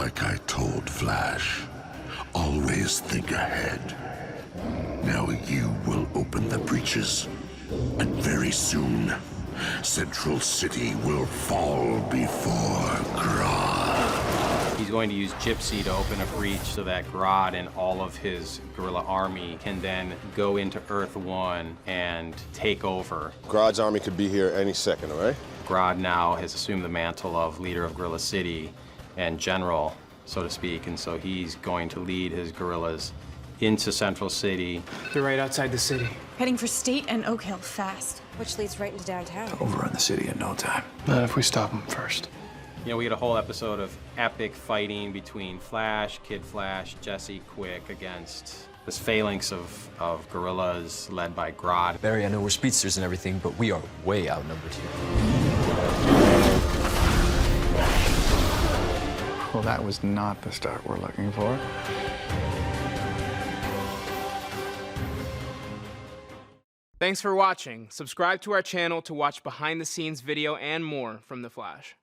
Like I told Flash, always think ahead. Now you will open the breaches, and very soon, Central City will fall before Grodd. He's going to use Gypsy to open a breach so that Grodd and all of his guerrilla army can then go into Earth One and take over. Grodd's army could be here any second, all right? Grodd now has assumed the mantle of leader of Guerrilla City and general, so to speak, and so he's going to lead his guerrillas into Central City. They're right outside the city. Heading for State and Oak Hill fast. Which leads right into downtown. Overrun the city in no time. Not if we stop them first. You know, we get a whole episode of epic fighting between Flash, Kid Flash, Jesse Quick against this phalanx of, of guerrillas led by Grodd. Barry, I know we're speedsters and everything, but we are way outnumbered here. Well, that was not the start we're looking for. Thanks for watching. Subscribe to our channel to watch behind the scenes video and more from The Flash.